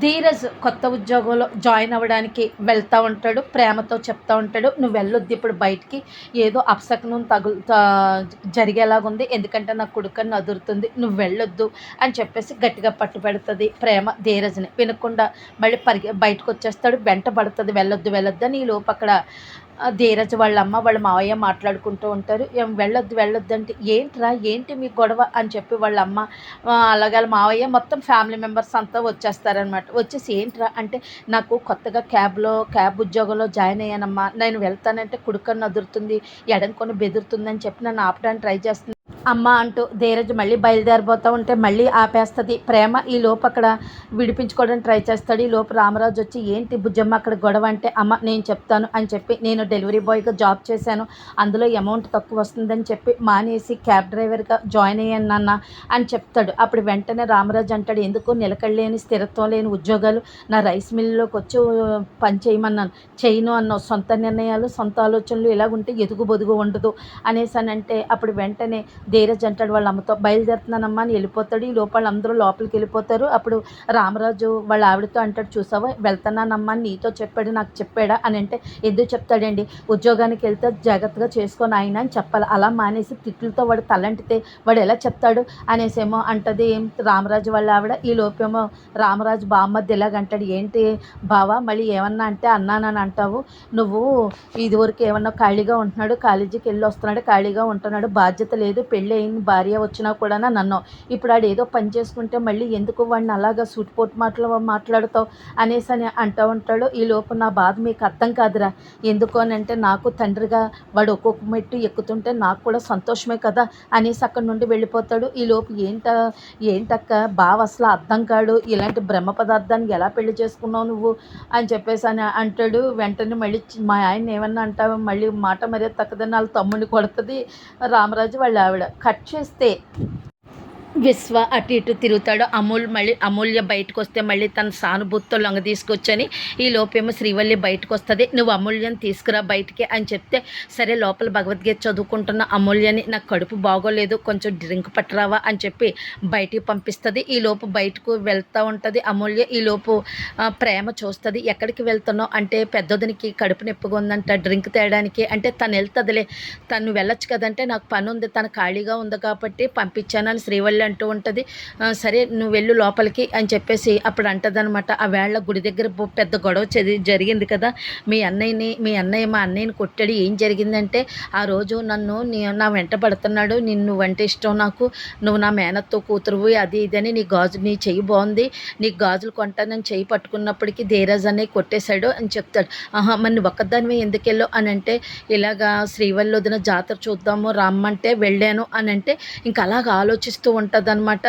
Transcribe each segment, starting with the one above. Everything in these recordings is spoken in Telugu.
ధీరజ్ కొత్త ఉద్యోగంలో జాయిన్ అవ్వడానికి వెళ్తూ ఉంటాడు ప్రేమతో చెప్తా ఉంటాడు నువ్వు వెళ్ళొద్దు ఇప్పుడు బయటికి. ఏదో అప్సకనం తగు జరిగేలాగుంది. ఎందుకంటే నా కొడుకని అదురుతుంది. నువ్వు వెళ్ళొద్దు అని చెప్పేసి గట్టిగా పట్టు పెడుతుంది ప్రేమ ధీరజ్ని. వినకుండా మళ్ళీ పరిగె బయటకు వచ్చేస్తాడు వెంట పడుతుంది. వెళ్ళొద్దు వెళ్ళొద్దు అని ఈ లోపు అక్కడ ధీరజ్ వాళ్ళ అమ్మ వాళ్ళ మావయ్య మాట్లాడుకుంటూ ఉంటారు. ఏం వెళ్ళొద్దు వెళ్ళొద్దు అంటే ఏంట్రా ఏంటి మీ గొడవ అని చెప్పి వాళ్ళ అమ్మ అలాగే మావయ్య మొత్తం ఫ్యామిలీ మెంబర్స్ అంతా వచ్చేస్తారనమాట వచ్చేసి ఏంట్రా అంటే నాకు కొత్తగా క్యాబ్లో క్యాబ్ ఉద్యోగంలో జాయిన్ అయ్యానమ్మా. నేను వెళ్తానంటే కుడుకన్ను అదురుతుంది ఎడంకొని బెదురుతుందని చెప్పి నన్ను ఆపడానికి ట్రై చేస్తుంది అమ్మ అంటూ ధీరజ్ మళ్ళీ బయలుదేరిపోతూ ఉంటే మళ్ళీ ఆపేస్తుంది. ప్రేమ ఈ లోపు అక్కడ విడిపించుకోవడానికి ట్రై చేస్తాడు. ఈ లోపు రామరాజు వచ్చి ఏంటి బుజ్జమ్మ అక్కడ గొడవ అంటే? అమ్మ నేను చెప్తాను అని చెప్పి నేను డెలివరీ బాయ్గా జాబ్ చేశాను. అందులో అమౌంట్ తక్కువ వస్తుందని చెప్పి మానేసి క్యాబ్ డ్రైవర్గా జాయిన్ అయ్యాను నాన్న అని చెప్తాడు. అప్పుడు వెంటనే రామరాజు అంటాడు ఎందుకు నిలకడలేని స్థిరత్వం లేని ఉద్యోగాలు? నా రైస్ మిల్లులోకి వచ్చి పని చేయమన్నాను. చేయను అన్నావు. సొంత నిర్ణయాలు సొంత ఆలోచనలు ఇలాగుంటే ఎదుగు బొదుగు ఉండదు అనేసి అని అంటే అప్పుడు వెంటనే ధీరజ్ అంటాడు వాళ్ళ అమ్మతో బయలుదేరుతున్నానమ్మా అని వెళ్ళిపోతాడు ఈ లోపల అందరూ లోపలికి వెళ్ళిపోతారు. అప్పుడు రామరాజు వాళ్ళ ఆవిడతో అంటాడు చూసావా వెళ్తున్నానమ్మా అని నీతో చెప్పాడు నాకు చెప్పాడా? అని అంటే ఎందుకు చెప్తాడండి? ఉద్యోగానికి వెళ్తే జాగ్రత్తగా చేసుకొని ఆయన అని చెప్పాలి. అలా మానేసి తిట్లతో వాడు తలంటితే వాడు ఎలా చెప్తాడు అనేసేమో అంటది రామరాజు వాళ్ళ ఆవిడ. ఈ లోపేమో రామరాజు బామ్మద్ది ఎలాగంటాడు ఏంటి బావా మళ్ళీ ఏమన్నా అంటే అన్నానని అంటావు? నువ్వు ఇదివరకు ఏమన్నా ఖాళీగా ఉంటున్నాడు? కాలేజీకి వెళ్ళి వస్తున్నాడు ఖాళీగా ఉంటున్నాడు బాధ్యత లేదు పెళ్ళి పెళ్ళయింది భార్య వచ్చినా కూడా నన్ను. ఇప్పుడు ఆడు ఏదో పని చేసుకుంటే మళ్ళీ ఎందుకు వాడిని అలాగా సూటిపోటు మాటలు మాట్లాడుతావు అనేసి అని అంటూ ఉంటాడు. ఈ లోపు నా బాధ మీకు అర్థం కాదురా. ఎందుకు అని అంటే నాకు తండ్రిగా వాడు ఒక్కొక్క మెట్టు ఎక్కుతుంటే నాకు కూడా సంతోషమే కదా అనేసి అక్కడి నుండి వెళ్ళిపోతాడు. ఈ లోపు ఏంట ఏంటక్క బావ అసలు అర్థం కాడు. ఇలాంటి బ్రహ్మ పదార్థాన్ని ఎలా పెళ్ళి చేసుకున్నావు నువ్వు అని చెప్పేసి అని అంటాడు. వెంటనే మళ్ళీ మా ఆయన ఏమన్నా అంటావు? మళ్ళీ మాట మరీ తక్కదని వాళ్ళ తమ్ముడిని కొడుతుంది. రామరాజు వాళ్ళ ఆవిడ. కట్ చేస్తే విశ్వ అటు ఇటు తిరుగుతాడు. అమూల్ మళ్ళీ అమూల్య బయటకు వస్తే మళ్ళీ తన సానుభూతితో లొంగ తీసుకొచ్చని ఈ లోపేమో శ్రీవల్లి బయటకు వస్తుంది నువ్వు అమూల్యని తీసుకురా బయటికి అని చెప్తే సరే లోపల భగవద్గీత చదువుకుంటున్న అమూల్యని నాకు కడుపు బాగోలేదు. కొంచెం డ్రింక్ పట్టరావా అని చెప్పి బయటికి పంపిస్తుంది. ఈ లోపు బయటకు వెళ్తూ ఉంటుంది అమూల్య. ఈ లోపు ప్రేమ చూస్తుంది. ఎక్కడికి వెళ్తున్నావు? అంటే పెద్దదినికి కడుపు నొప్పిగా ఉందంట డ్రింక్ తేయడానికి. అంటే తను వెళ్తుందిలే. తను వెళ్ళొచ్చు కదంటే నాకు పని ఉంది తను ఖాళీగా ఉంది కాబట్టి పంపించానని శ్రీవల్లి అంటూ ఉంటుంది. సరే నువ్వు వెళ్ళు లోపలికి అని చెప్పేసి అప్పుడు అంటదనమాట ఆ వేళ గుడి దగ్గర పెద్ద గొడవ చది జరిగింది కదా. మీ అన్నయ్యని మీ అన్నయ్య మా అన్నయ్యని కొట్టాడు. ఏం జరిగిందంటే ఆ రోజు నన్ను నీ నా వెంట పడుతున్నాడు. నిన్ను అంటే ఇష్టం నాకు. నువ్వు నా మేనత్తో కూతురువి అది ఇది అని నీ గాజు నీ చెయ్యి బాగుంది. నీకు గాజులు కొంటానని చెయ్యి పట్టుకున్నప్పటికీ ధీరాజ్ అనే కొట్టేశాడు అని చెప్తాడు. ఆహా మరి నువ్వు ఒక్కదానివే ఎందుకు వెళ్ళావు? అని అంటే ఇలాగా శ్రీవల్లి వదిన జాతర చూద్దాము రమ్మంటే వెళ్ళాను అని అంటే ఇంకా అలాగ ఆలోచిస్తూ ఉంటాను ఉంటుందన్నమాట.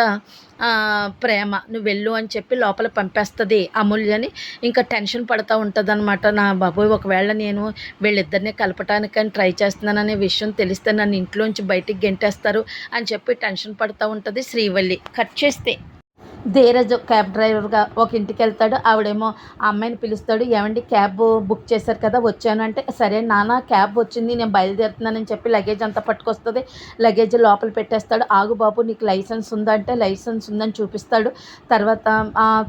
ప్రేమ. నువ్వు వెళ్ళు అని చెప్పి లోపల పంపేస్తుంది అమూల్యని. ఇంకా టెన్షన్ పడుతూ ఉంటుంది అనమాట నా బాబోయ్ ఒకవేళ నేను వీళ్ళిద్దరిని కలపటానికని ట్రై చేస్తున్నాననే విషయం తెలిస్తే నన్ను ఇంట్లోంచి బయటికి గెంటేస్తారు అని చెప్పి టెన్షన్ పడుతూ ఉంటుంది శ్రీవల్లి. కట్ చేస్తే. ధీరజ్ క్యాబ్ డ్రైవర్గా ఒక ఇంటికి వెళ్తాడు. ఆవిడేమో ఆ అమ్మాయిని పిలుస్తాడు. ఏమండి క్యాబ్ బుక్ చేశారు కదా వచ్చాను. అంటే సరే నాన్న క్యాబ్ వచ్చింది నేను బయలుదేరుతున్నానని చెప్పి లగేజ్ అంతా పట్టుకొస్తుంది. లగేజ్ లోపల పెట్టేస్తాడు. ఆగు బాబు నీకు లైసెన్స్ ఉందా? అంటే లైసెన్స్ ఉందని చూపిస్తాడు. తర్వాత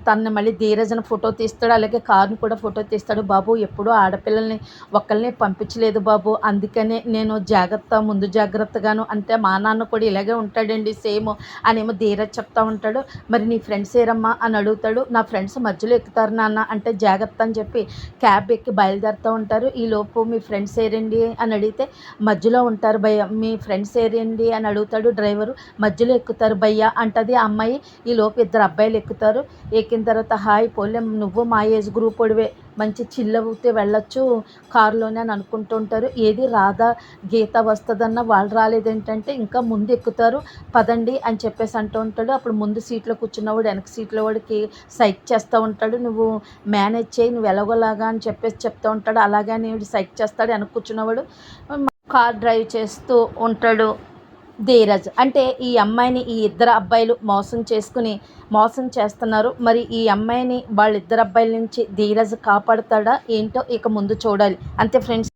తను మళ్ళీ ధీరజ్ని ఫోటో తీస్తాడు. అలాగే కార్ని కూడా ఫోటో తీస్తాడు. బాబు ఎప్పుడూ ఆడపిల్లల్ని ఒక్కళ్ళని పంపించలేదు బాబు. అందుకనే నేను జాగ్రత్త ముందు జాగ్రత్తగాను. అంటే మా నాన్న కూడా ఇలాగే ఉంటాడండి సేమ్ అనేమో ధీరజ్ చెప్తా ఉంటాడు. మరి నీ ఫ్రెండ్స్ ఏరమ్మా అని అడుగుతాడు. నా ఫ్రెండ్స్ మధ్యలో ఎక్కుతారు నాన్న అంటే జాగ్రత్త అని చెప్పి క్యాబ్ ఎక్కి బయలుదేరుతూ ఉంటారు. ఈలోపు మీ ఫ్రెండ్స్ ఏరండి అని అడిగితే మధ్యలో ఉంటారు భయ్య మీ ఫ్రెండ్స్ ఏరండి అని అడుగుతాడు డ్రైవరు. మధ్యలో ఎక్కుతారు భయ్య అంటది ఆ అమ్మాయి. ఈలోపు ఇద్దరు అబ్బాయిలు ఎక్కుతారు. ఎక్కిన తర్వాత హాయ్ పోలే నువ్వు మా ఏజ్ గ్రూప్ ఒడివే మంచి చిల్లవుతే వెళ్ళొచ్చు కారులోనే అని అనుకుంటూ ఉంటారు. ఏది రాధా గీత వస్తుందన్న వాళ్ళు రాలేదేంటంటే ఇంకా ముందు ఎక్కుతారు. పదండి అని చెప్పేసి అంటూ ఉంటాడు. అప్పుడు ముందు సీట్లో కూర్చున్నవాడు వెనక సీట్లో వాడికి సైక్ చేస్తూ ఉంటాడు. నువ్వు మేనేజ్ చేయి నువ్వు ఎలాగోలాగా అని చెప్పేసి చెప్తూ ఉంటాడు. అలాగే అని సైక్ చేస్తాడు. వెనక కూర్చున్నవాడు కార్ డ్రైవ్ చేస్తూ ఉంటాడు. ధీరజ్. అంటే ఈ అమ్మాయిని ఈ ఇద్దరు అబ్బాయిలు మోసం చేసుకుని మోసం చేస్తున్నారు. మరి ఈ అమ్మాయిని వాళ్ళిద్దరు అబ్బాయిల నుంచి ధీరజ్ కాపాడుతాడా? ఏంటో ఇక ముందు చూడాలి. అంతే ఫ్రెండ్స్.